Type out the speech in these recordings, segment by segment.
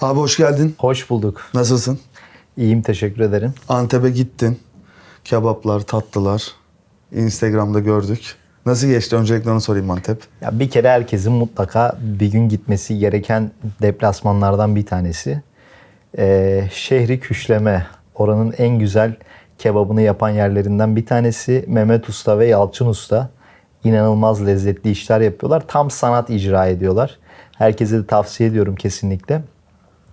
Abi hoş geldin. Hoş bulduk. Nasılsın? İyiyim teşekkür ederim. Antep'e gittin. Kebaplar, tatlılar. Instagram'da gördük. Nasıl geçti? Öncelikle onu sorayım Antep. Ya bir kere herkesin mutlaka bir gün gitmesi gereken deplasmanlardan bir tanesi. Ee, şehri Küşleme. Oranın en güzel kebabını yapan yerlerinden bir tanesi. Mehmet Usta ve Yalçın Usta. İnanılmaz lezzetli işler yapıyorlar. Tam sanat icra ediyorlar. Herkese de tavsiye ediyorum kesinlikle.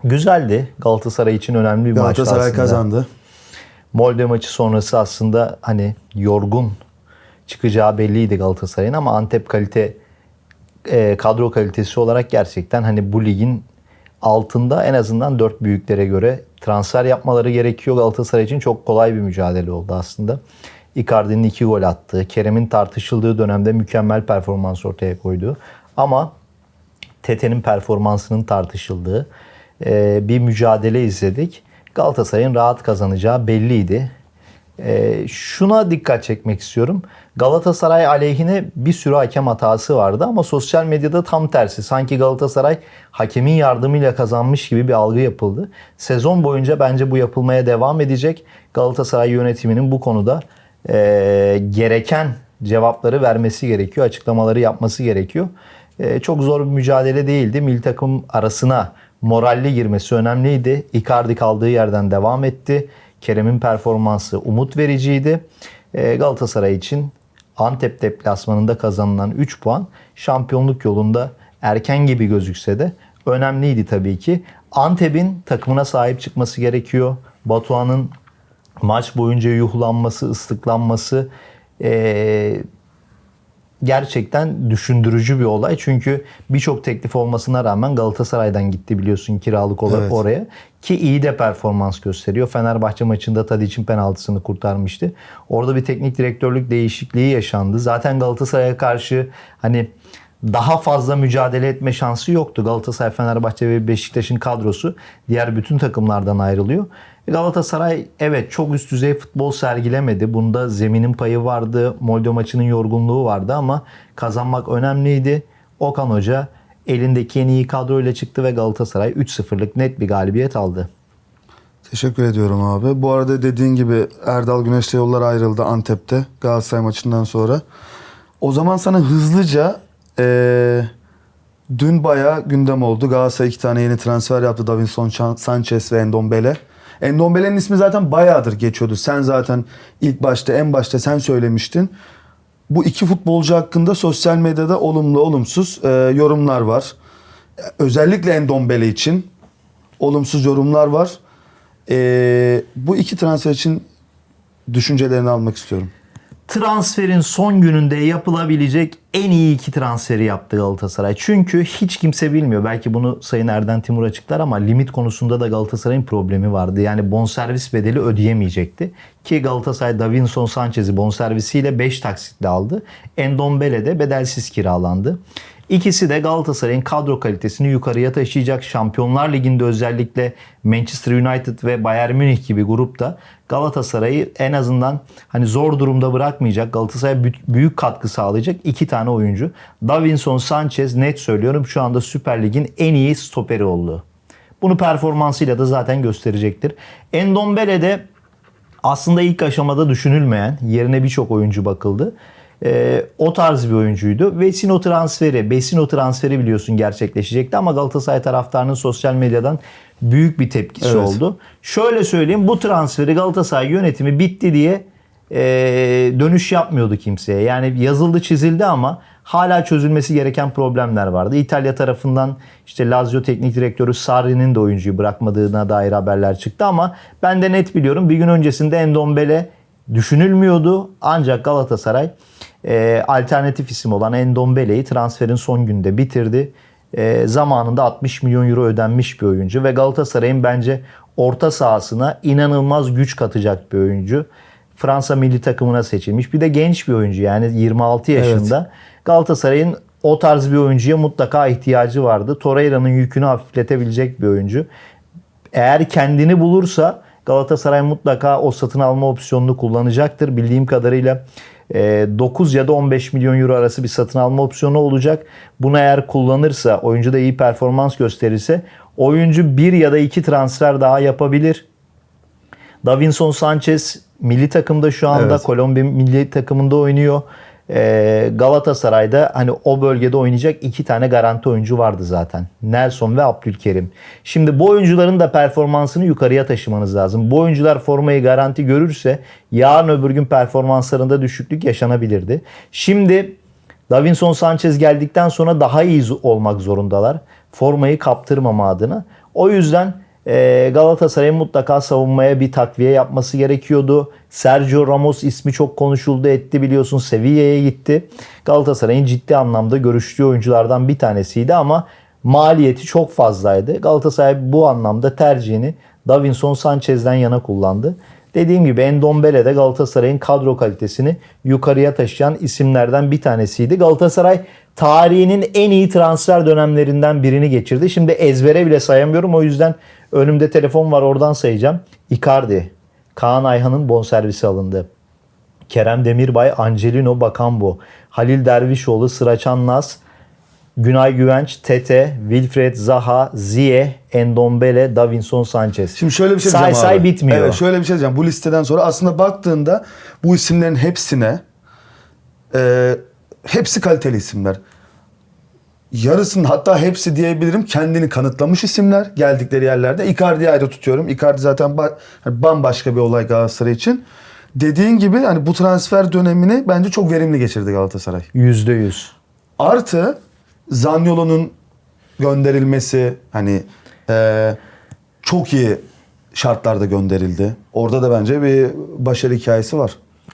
Güzeldi. Galatasaray için önemli bir maçtı Galatasaray aslında. kazandı. Molde maçı sonrası aslında hani yorgun çıkacağı belliydi Galatasaray'ın ama Antep kalite e, kadro kalitesi olarak gerçekten hani bu ligin altında en azından dört büyüklere göre transfer yapmaları gerekiyor Galatasaray için çok kolay bir mücadele oldu aslında. Icardi'nin iki gol attığı, Kerem'in tartışıldığı dönemde mükemmel performans ortaya koydu. Ama Tete'nin performansının tartışıldığı e, bir mücadele izledik. Galatasaray'ın rahat kazanacağı belliydi. E, şuna dikkat çekmek istiyorum. Galatasaray aleyhine bir sürü hakem hatası vardı ama sosyal medyada tam tersi. Sanki Galatasaray hakemin yardımıyla kazanmış gibi bir algı yapıldı. Sezon boyunca bence bu yapılmaya devam edecek. Galatasaray yönetiminin bu konuda e, gereken cevapları vermesi gerekiyor, açıklamaları yapması gerekiyor. E, çok zor bir mücadele değildi. Milli takım arasına moralli girmesi önemliydi. Icardi kaldığı yerden devam etti. Kerem'in performansı umut vericiydi. E, Galatasaray için Antep deplasmanında kazanılan 3 puan şampiyonluk yolunda erken gibi gözükse de önemliydi tabii ki. Antep'in takımına sahip çıkması gerekiyor. Batuhan'ın maç boyunca yuhlanması, ıslıklanması eee gerçekten düşündürücü bir olay. Çünkü birçok teklif olmasına rağmen Galatasaray'dan gitti biliyorsun kiralık olarak Evet. oraya. Ki iyi de performans gösteriyor. Fenerbahçe maçında Tadic'in penaltısını kurtarmıştı. Orada bir teknik direktörlük değişikliği yaşandı. Zaten Galatasaray'a karşı hani daha fazla mücadele etme şansı yoktu. Galatasaray, Fenerbahçe ve Beşiktaş'ın kadrosu diğer bütün takımlardan ayrılıyor. Galatasaray evet çok üst düzey futbol sergilemedi. Bunda zeminin payı vardı. Molde maçının yorgunluğu vardı ama kazanmak önemliydi. Okan Hoca elindeki en iyi kadroyla çıktı ve Galatasaray 3-0'lık net bir galibiyet aldı. Teşekkür ediyorum abi. Bu arada dediğin gibi Erdal Güneş'le yollar ayrıldı Antep'te Galatasaray maçından sonra. O zaman sana hızlıca eee, dün bayağı gündem oldu. Galatasaray iki tane yeni transfer yaptı. Davinson Sanchez ve Endombele. Endombele'nin ismi zaten bayağıdır geçiyordu. Sen zaten ilk başta en başta sen söylemiştin. Bu iki futbolcu hakkında sosyal medyada olumlu olumsuz eee, yorumlar var. Özellikle Endombele için olumsuz yorumlar var. Ee, bu iki transfer için düşüncelerini almak istiyorum. Transferin son gününde yapılabilecek en iyi iki transferi yaptı Galatasaray. Çünkü hiç kimse bilmiyor. Belki bunu Sayın Erden Timur açıklar ama limit konusunda da Galatasaray'ın problemi vardı. Yani bonservis bedeli ödeyemeyecekti. Ki Galatasaray Davinson Sanchez'i bonservisiyle 5 taksitle aldı. Endombele de bedelsiz kiralandı. İkisi de Galatasaray'ın kadro kalitesini yukarıya taşıyacak. Şampiyonlar Ligi'nde özellikle Manchester United ve Bayern Münih gibi grupta Galatasaray'ı en azından hani zor durumda bırakmayacak. Galatasaray'a bü- büyük katkı sağlayacak iki tane oyuncu. Davinson Sanchez net söylüyorum şu anda Süper Lig'in en iyi stoperi oldu. Bunu performansıyla da zaten gösterecektir. Endombele de aslında ilk aşamada düşünülmeyen, yerine birçok oyuncu bakıldı. Ee, o tarz bir oyuncuydu. Vesino transferi, Besino transferi biliyorsun gerçekleşecekti ama Galatasaray taraftarının sosyal medyadan büyük bir tepkisi Evet. oldu. Şöyle söyleyeyim bu transferi Galatasaray yönetimi bitti diye e, dönüş yapmıyordu kimseye. Yani yazıldı çizildi ama hala çözülmesi gereken problemler vardı. İtalya tarafından işte Lazio teknik direktörü Sarri'nin de oyuncuyu bırakmadığına dair haberler çıktı ama ben de net biliyorum bir gün öncesinde Endombele düşünülmüyordu. Ancak Galatasaray e, alternatif isim olan Endombele'yi transferin son günde bitirdi. E, zamanında 60 milyon euro ödenmiş bir oyuncu ve Galatasaray'ın bence orta sahasına inanılmaz güç katacak bir oyuncu. Fransa milli takımına seçilmiş. Bir de genç bir oyuncu yani 26 yaşında. Galatasaray'ın o tarz bir oyuncuya mutlaka ihtiyacı vardı. Torreira'nın yükünü hafifletebilecek bir oyuncu. Eğer kendini bulursa Galatasaray mutlaka o satın alma opsiyonunu kullanacaktır. Bildiğim kadarıyla 9 ya da 15 milyon euro arası bir satın alma opsiyonu olacak. Bunu eğer kullanırsa, oyuncu da iyi performans gösterirse Oyuncu bir ya da iki transfer daha yapabilir. Davinson Sanchez milli takımda şu anda Evet. Kolombiya milli takımında oynuyor. Ee, Galatasaray'da hani o bölgede oynayacak iki tane garanti oyuncu vardı zaten. Nelson ve Abdülkerim. Şimdi bu oyuncuların da performansını yukarıya taşımanız lazım. Bu oyuncular formayı garanti görürse yarın öbür gün performanslarında düşüklük yaşanabilirdi. Şimdi Davinson Sanchez geldikten sonra daha iyi olmak zorundalar. Formayı kaptırmama adına. O yüzden e, Galatasaray'ın mutlaka savunmaya bir takviye yapması gerekiyordu. Sergio Ramos ismi çok konuşuldu etti biliyorsun Sevilla'ya gitti. Galatasaray'ın ciddi anlamda görüştüğü oyunculardan bir tanesiydi ama maliyeti çok fazlaydı. Galatasaray bu anlamda tercihini Davinson Sanchez'den yana kullandı. Dediğim gibi Endombele de Galatasaray'ın kadro kalitesini yukarıya taşıyan isimlerden bir tanesiydi. Galatasaray tarihinin en iyi transfer dönemlerinden birini geçirdi. Şimdi ezbere bile sayamıyorum. O yüzden önümde telefon var oradan sayacağım. Icardi, Kaan Ayhan'ın bonservisi alındı. Kerem Demirbay, Angelino Bakambu, Halil Dervişoğlu, Sıraçan Naz, Günay Güvenç, Tete, Wilfred Zaha, Ziye, Endombele, Davinson Sanchez. Şimdi şöyle bir şey say diyeceğim say abi. bitmiyor. Evet şöyle bir şey diyeceğim. Bu listeden sonra aslında baktığında bu isimlerin hepsine e, hepsi kaliteli isimler. Yarısının hatta hepsi diyebilirim kendini kanıtlamış isimler geldikleri yerlerde. Icardi'yi ayrı tutuyorum. Icardi zaten hani bambaşka bir olay Galatasaray için. Dediğin gibi hani bu transfer dönemini bence çok verimli geçirdi Galatasaray. Yüzde yüz. Artı Zaniolo'nun gönderilmesi hani e, çok iyi şartlarda gönderildi. Orada da bence bir başarı hikayesi var.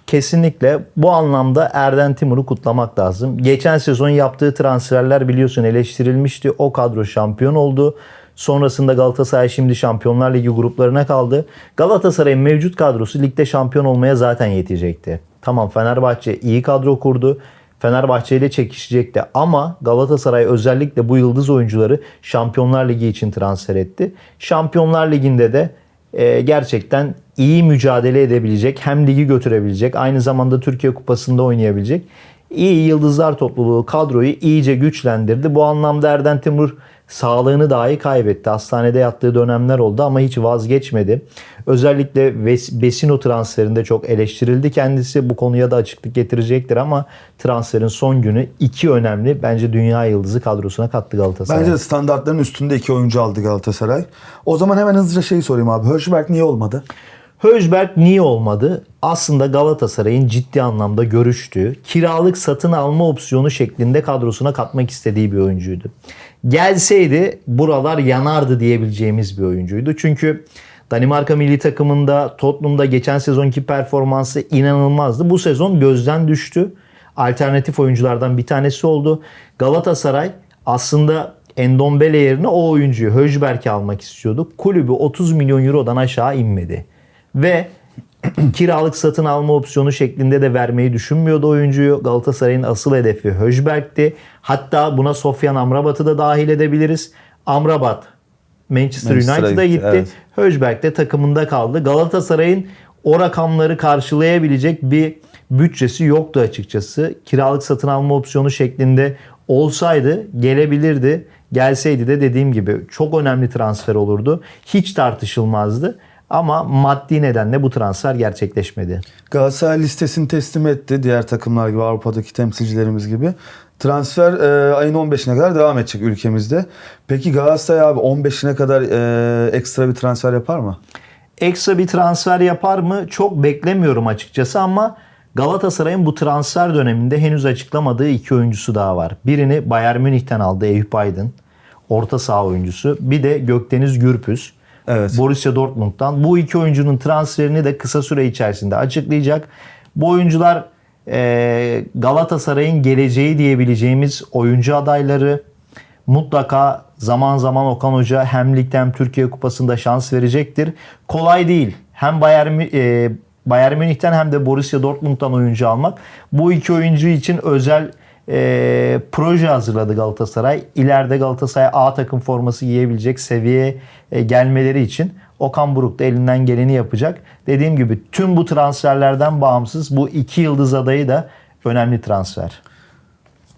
Kesinlikle bu anlamda Erden Timur'u kutlamak lazım. Geçen sezon yaptığı transferler biliyorsun eleştirilmişti. O kadro şampiyon oldu. Sonrasında Galatasaray şimdi Şampiyonlar Ligi gruplarına kaldı. Galatasaray'ın mevcut kadrosu ligde şampiyon olmaya zaten yetecekti. Tamam Fenerbahçe iyi kadro kurdu. Fenerbahçe ile çekişecekti ama Galatasaray özellikle bu yıldız oyuncuları Şampiyonlar Ligi için transfer etti. Şampiyonlar Ligi'nde de e, gerçekten iyi mücadele edebilecek, hem ligi götürebilecek, aynı zamanda Türkiye Kupası'nda oynayabilecek iyi yıldızlar topluluğu kadroyu iyice güçlendirdi. Bu anlamda Erden Timur sağlığını dahi kaybetti. Hastanede yattığı dönemler oldu ama hiç vazgeçmedi. Özellikle Besino transferinde çok eleştirildi kendisi. Bu konuya da açıklık getirecektir ama transferin son günü iki önemli bence dünya yıldızı kadrosuna kattı Galatasaray. Bence de standartların üstünde iki oyuncu aldı Galatasaray. O zaman hemen hızlıca şeyi sorayım abi. Höşberg niye olmadı? Höjberg niye olmadı? Aslında Galatasaray'ın ciddi anlamda görüştüğü, kiralık satın alma opsiyonu şeklinde kadrosuna katmak istediği bir oyuncuydu. Gelseydi buralar yanardı diyebileceğimiz bir oyuncuydu. Çünkü Danimarka milli takımında Tottenham'da geçen sezonki performansı inanılmazdı. Bu sezon gözden düştü. Alternatif oyunculardan bir tanesi oldu. Galatasaray aslında Endombele yerine o oyuncuyu Höjberg'i almak istiyordu. Kulübü 30 milyon eurodan aşağı inmedi. Ve kiralık satın alma opsiyonu şeklinde de vermeyi düşünmüyordu oyuncuyu. Galatasaray'ın asıl hedefi Höjberg'ti. Hatta buna Sofyan Amrabat'ı da dahil edebiliriz. Amrabat Manchester, Manchester'a United'a gitti, gitti. evet. Höjberg de takımında kaldı. Galatasaray'ın o rakamları karşılayabilecek bir bütçesi yoktu açıkçası. Kiralık satın alma opsiyonu şeklinde olsaydı gelebilirdi. Gelseydi de dediğim gibi çok önemli transfer olurdu. Hiç tartışılmazdı. Ama maddi nedenle bu transfer gerçekleşmedi. Galatasaray listesini teslim etti. Diğer takımlar gibi Avrupa'daki temsilcilerimiz gibi. Transfer e, ayın 15'ine kadar devam edecek ülkemizde. Peki Galatasaray abi 15'ine kadar e, ekstra bir transfer yapar mı? Ekstra bir transfer yapar mı? Çok beklemiyorum açıkçası ama Galatasaray'ın bu transfer döneminde henüz açıklamadığı iki oyuncusu daha var. Birini Bayern Münih'ten aldı Eyüp Aydın. Orta saha oyuncusu. Bir de Gökdeniz Gürpüz. Evet. Borussia Dortmund'dan. Bu iki oyuncunun transferini de kısa süre içerisinde açıklayacak. Bu oyuncular e, Galatasaray'ın geleceği diyebileceğimiz oyuncu adayları. Mutlaka zaman zaman Okan Hoca hem ligde hem Türkiye Kupası'nda şans verecektir. Kolay değil. Hem Bayern, e, Bayern Münih'ten hem de Borussia Dortmund'dan oyuncu almak. Bu iki oyuncu için özel e, proje hazırladı Galatasaray. İleride Galatasaray A takım forması giyebilecek seviyeye e, gelmeleri için Okan Buruk da elinden geleni yapacak. Dediğim gibi tüm bu transferlerden bağımsız bu iki yıldız adayı da önemli transfer.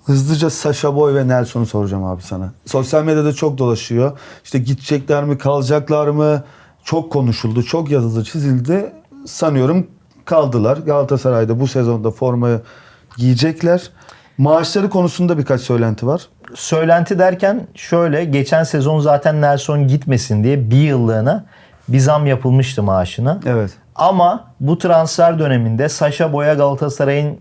Hızlıca Sasha Boy ve Nelson'u soracağım abi sana. Sosyal medyada çok dolaşıyor. İşte gidecekler mi, kalacaklar mı? Çok konuşuldu, çok yazıldı, çizildi. Sanıyorum kaldılar. Galatasaray'da bu sezonda formayı giyecekler. Maaşları konusunda birkaç söylenti var. Söylenti derken şöyle geçen sezon zaten Nelson gitmesin diye bir yıllığına bir zam yapılmıştı maaşına. Evet. Ama bu transfer döneminde Saşa Boya Galatasaray'ın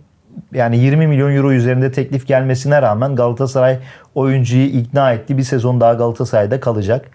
yani 20 milyon euro üzerinde teklif gelmesine rağmen Galatasaray oyuncuyu ikna etti. Bir sezon daha Galatasaray'da kalacak.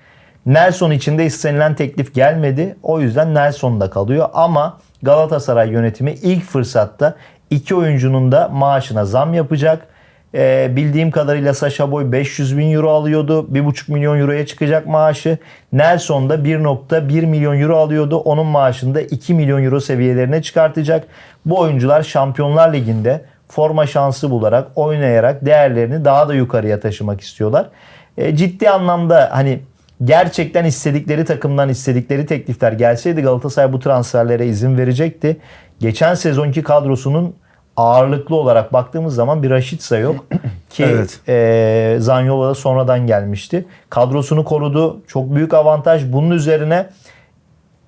Nelson için de istenilen teklif gelmedi. O yüzden Nelson da kalıyor. Ama Galatasaray yönetimi ilk fırsatta iki oyuncunun da maaşına zam yapacak. Ee, bildiğim kadarıyla Sasha Boy 500 bin euro alıyordu. 1,5 milyon euroya çıkacak maaşı. Nelson da 1.1 milyon euro alıyordu. Onun maaşını da 2 milyon euro seviyelerine çıkartacak. Bu oyuncular Şampiyonlar Ligi'nde forma şansı bularak, oynayarak değerlerini daha da yukarıya taşımak istiyorlar. Ee, ciddi anlamda hani gerçekten istedikleri takımdan istedikleri teklifler gelseydi Galatasaray bu transferlere izin verecekti. Geçen sezonki kadrosunun ağırlıklı olarak baktığımız zaman bir Raşitsa yok ki Evet. e, Zaniolo da sonradan gelmişti. Kadrosunu korudu. Çok büyük avantaj. Bunun üzerine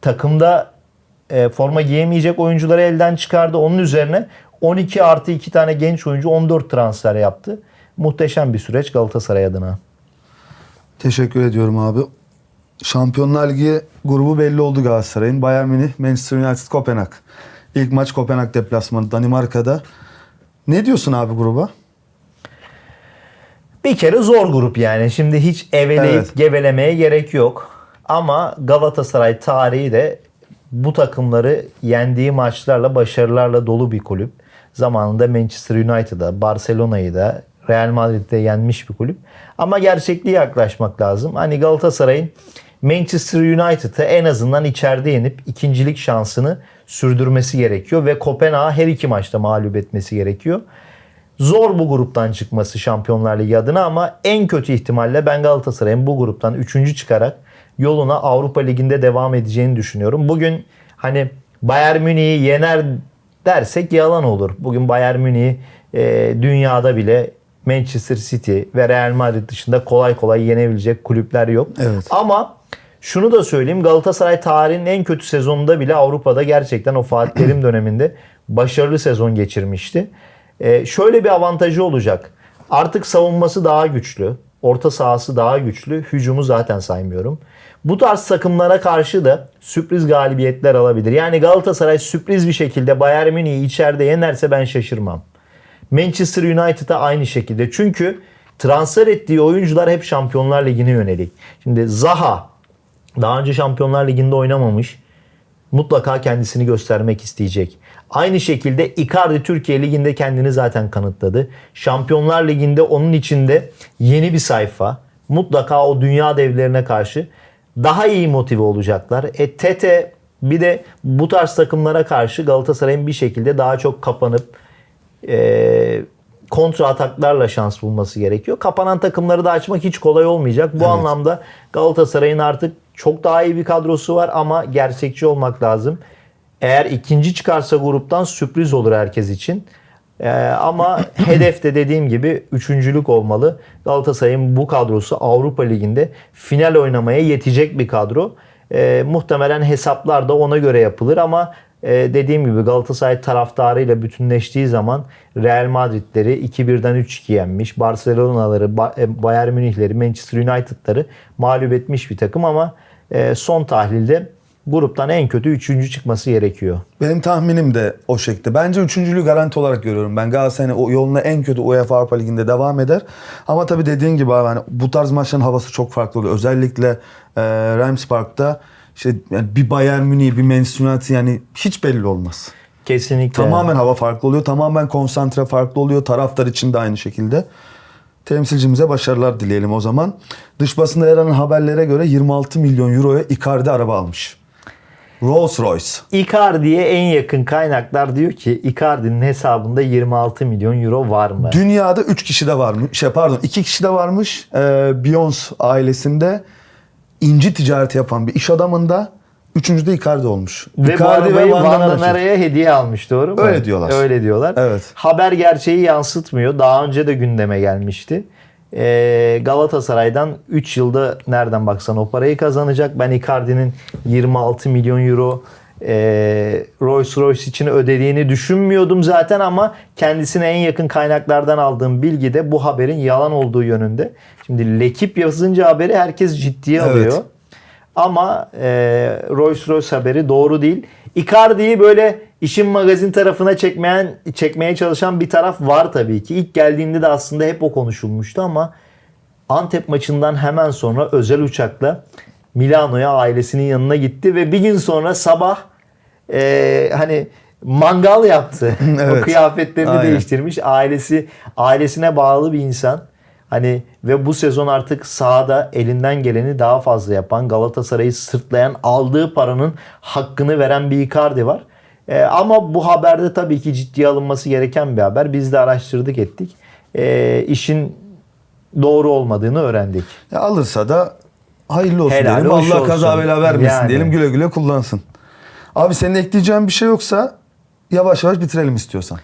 takımda e, forma giyemeyecek oyuncuları elden çıkardı. Onun üzerine 12 artı 2 tane genç oyuncu 14 transfer yaptı. Muhteşem bir süreç Galatasaray adına. Teşekkür ediyorum abi. Şampiyonlar Ligi grubu belli oldu Galatasaray'ın. Bayern Münih, Manchester United, Kopenhag. İlk maç Kopenhag deplasmanı Danimarka'da. Ne diyorsun abi gruba? Bir kere zor grup yani. Şimdi hiç eveleyip Evet. gevelemeye gerek yok. Ama Galatasaray tarihi de bu takımları yendiği maçlarla, başarılarla dolu bir kulüp. Zamanında Manchester United'a, Barcelona'yı da, Real Madrid'de yenmiş bir kulüp. Ama gerçekliğe yaklaşmak lazım. Hani Galatasaray'ın Manchester United'ı en azından içeride yenip ikincilik şansını sürdürmesi gerekiyor ve Kopenhag'ı her iki maçta mağlup etmesi gerekiyor. Zor bu gruptan çıkması Şampiyonlar Ligi adına ama en kötü ihtimalle ben Galatasaray'ın bu gruptan 3. çıkarak yoluna Avrupa Ligi'nde devam edeceğini düşünüyorum. Bugün hani Bayern Münih'i yener dersek yalan olur. Bugün Bayern Münih'i e, dünyada bile Manchester City ve Real Madrid dışında kolay kolay yenebilecek kulüpler yok. Evet. Ama şunu da söyleyeyim Galatasaray tarihinin en kötü sezonunda bile Avrupa'da gerçekten o Fatih Terim döneminde başarılı sezon geçirmişti. Ee, şöyle bir avantajı olacak. Artık savunması daha güçlü. Orta sahası daha güçlü. Hücumu zaten saymıyorum. Bu tarz takımlara karşı da sürpriz galibiyetler alabilir. Yani Galatasaray sürpriz bir şekilde Bayern Münih'i içeride yenerse ben şaşırmam. Manchester United'a aynı şekilde. Çünkü transfer ettiği oyuncular hep Şampiyonlar Ligi'ne yönelik. Şimdi Zaha daha önce Şampiyonlar Ligi'nde oynamamış. Mutlaka kendisini göstermek isteyecek. Aynı şekilde Icardi Türkiye Ligi'nde kendini zaten kanıtladı. Şampiyonlar Ligi'nde onun içinde yeni bir sayfa. Mutlaka o dünya devlerine karşı daha iyi motive olacaklar. E Tete bir de bu tarz takımlara karşı Galatasaray'ın bir şekilde daha çok kapanıp e, kontra ataklarla şans bulması gerekiyor. Kapanan takımları da açmak hiç kolay olmayacak. Bu anlamda Galatasaray'ın artık çok daha iyi bir kadrosu var ama gerçekçi olmak lazım. Eğer ikinci çıkarsa gruptan sürpriz olur herkes için. Ee, ama hedef de dediğim gibi üçüncülük olmalı. Galatasaray'ın bu kadrosu Avrupa Ligi'nde final oynamaya yetecek bir kadro. Ee, muhtemelen hesaplar da ona göre yapılır ama e, dediğim gibi Galatasaray taraftarıyla bütünleştiği zaman Real Madrid'leri 2-1'den 3-2 yenmiş. Barcelona'ları, Ba- e, Bayern Münih'leri, Manchester United'ları mağlup etmiş bir takım ama e, son tahlilde gruptan en kötü 3. çıkması gerekiyor. Benim tahminim de o şekilde. Bence üçüncülüğü garanti olarak görüyorum. Ben Galatasaray'ın o yoluna en kötü UEFA Avrupa Ligi'nde devam eder. Ama tabii dediğin gibi abi hani bu tarz maçların havası çok farklı oluyor. Özellikle e, Rams Park'ta işte yani bir Bayern Münih, bir Manchester United yani hiç belli olmaz. Kesinlikle. Tamamen hava farklı oluyor. Tamamen konsantre farklı oluyor. Taraftar için de aynı şekilde. Temsilcimize başarılar dileyelim o zaman. Dış basında yer alan haberlere göre 26 milyon euroya Icardi araba almış. Rolls Royce. Icardi'ye en yakın kaynaklar diyor ki Icardi'nin hesabında 26 milyon euro var mı? Dünyada 3 kişi de varmış. Şey pardon 2 kişi de varmış. Ee, Beyoncé ailesinde inci ticareti yapan bir iş adamında Üçüncü de Icardi olmuş. Ve bu Icardi arabayı Van Van Danar'a. Danara'ya hediye almış doğru mu? Öyle diyorlar. Öyle diyorlar. Evet. Haber gerçeği yansıtmıyor. Daha önce de gündeme gelmişti. Ee, Galatasaray'dan 3 yılda nereden baksan o parayı kazanacak. Ben Icardi'nin 26 milyon euro e, Rolls Royce için ödediğini düşünmüyordum zaten ama kendisine en yakın kaynaklardan aldığım bilgi de bu haberin yalan olduğu yönünde. Şimdi Lekip yazınca haberi herkes ciddiye Evet. alıyor. Ama e, Rolls Royce haberi doğru değil. Icardi'yi böyle işin magazin tarafına çekmeyen çekmeye çalışan bir taraf var tabii ki. İlk geldiğinde de aslında hep o konuşulmuştu ama Antep maçından hemen sonra özel uçakla Milano'ya ailesinin yanına gitti ve bir gün sonra sabah e, hani mangal yaptı. o Evet. kıyafetlerini Aynen. değiştirmiş. Ailesi ailesine bağlı bir insan. Hani ve bu sezon artık sahada elinden geleni daha fazla yapan, Galatasaray'ı sırtlayan, aldığı paranın hakkını veren bir Icardi var. Ee, ama bu haberde tabii ki ciddiye alınması gereken bir haber. Biz de araştırdık ettik. Ee, işin doğru olmadığını öğrendik. Ya alırsa da hayırlı olsun Helal diyelim. hoş Allah olsun. kaza bela vermesin Yani. diyelim. Güle güle kullansın. Abi senin ekleyeceğin bir şey yoksa yavaş yavaş bitirelim istiyorsan.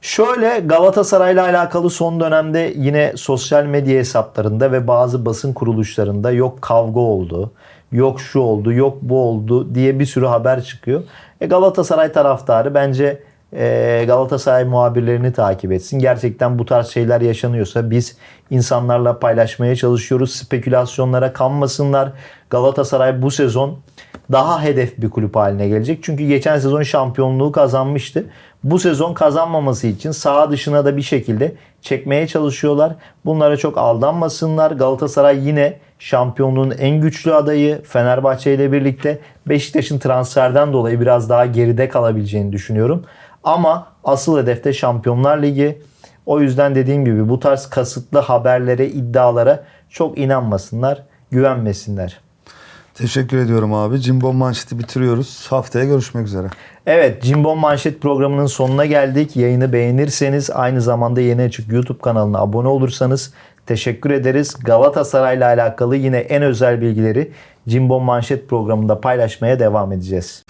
Şöyle Galatasaray'la alakalı son dönemde yine sosyal medya hesaplarında ve bazı basın kuruluşlarında yok kavga oldu, yok şu oldu, yok bu oldu diye bir sürü haber çıkıyor. E Galatasaray taraftarı bence Galatasaray muhabirlerini takip etsin. Gerçekten bu tarz şeyler yaşanıyorsa biz insanlarla paylaşmaya çalışıyoruz. Spekülasyonlara kanmasınlar. Galatasaray bu sezon daha hedef bir kulüp haline gelecek. Çünkü geçen sezon şampiyonluğu kazanmıştı. Bu sezon kazanmaması için saha dışına da bir şekilde çekmeye çalışıyorlar. Bunlara çok aldanmasınlar. Galatasaray yine şampiyonluğun en güçlü adayı Fenerbahçe ile birlikte Beşiktaş'ın transferden dolayı biraz daha geride kalabileceğini düşünüyorum. Ama asıl hedefte Şampiyonlar Ligi. O yüzden dediğim gibi bu tarz kasıtlı haberlere, iddialara çok inanmasınlar, güvenmesinler. Teşekkür ediyorum abi. Cimbom manşeti bitiriyoruz. Haftaya görüşmek üzere. Evet, Cimbom Manşet programının sonuna geldik. Yayını beğenirseniz aynı zamanda Yeni Açık YouTube kanalına abone olursanız teşekkür ederiz. Galatasaray'la alakalı yine en özel bilgileri Cimbom Manşet programında paylaşmaya devam edeceğiz.